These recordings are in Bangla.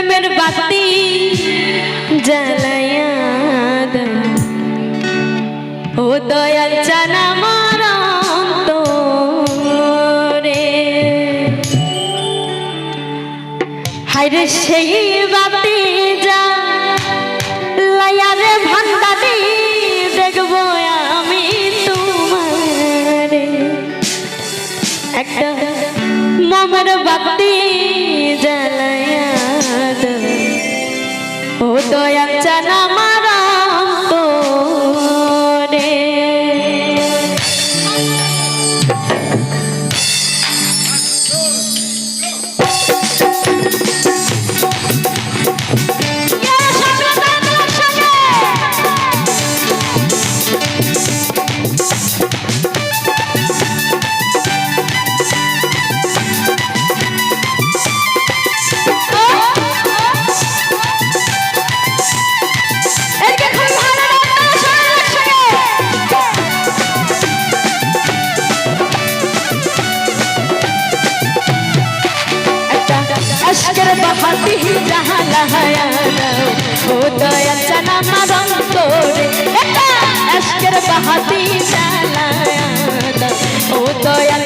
প্রেমের বাতি জ্বালায়া ও দয়াল জানা মার রে হায়রে সেই বাতি যা আমি তোমার। একটা মামার বাতি बहुत ही जहाँ लहाया हो दया चना मरम तोरे एस्कर बहुत ही जहाँ लहाया हो दया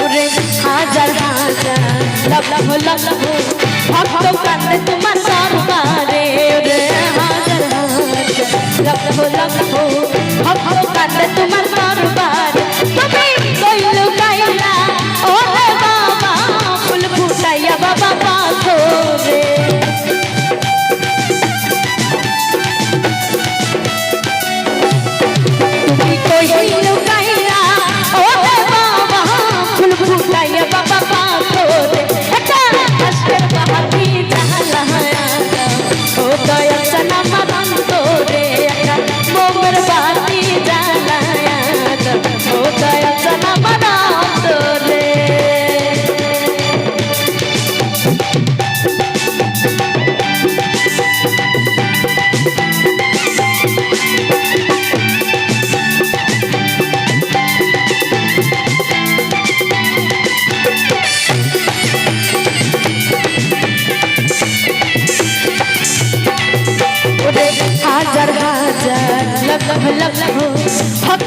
ওরে হাজার হাজার লভ লভ ভক্ত কান্দে তোমার সরবারে ওরে হাজার হাজার লভ তোমার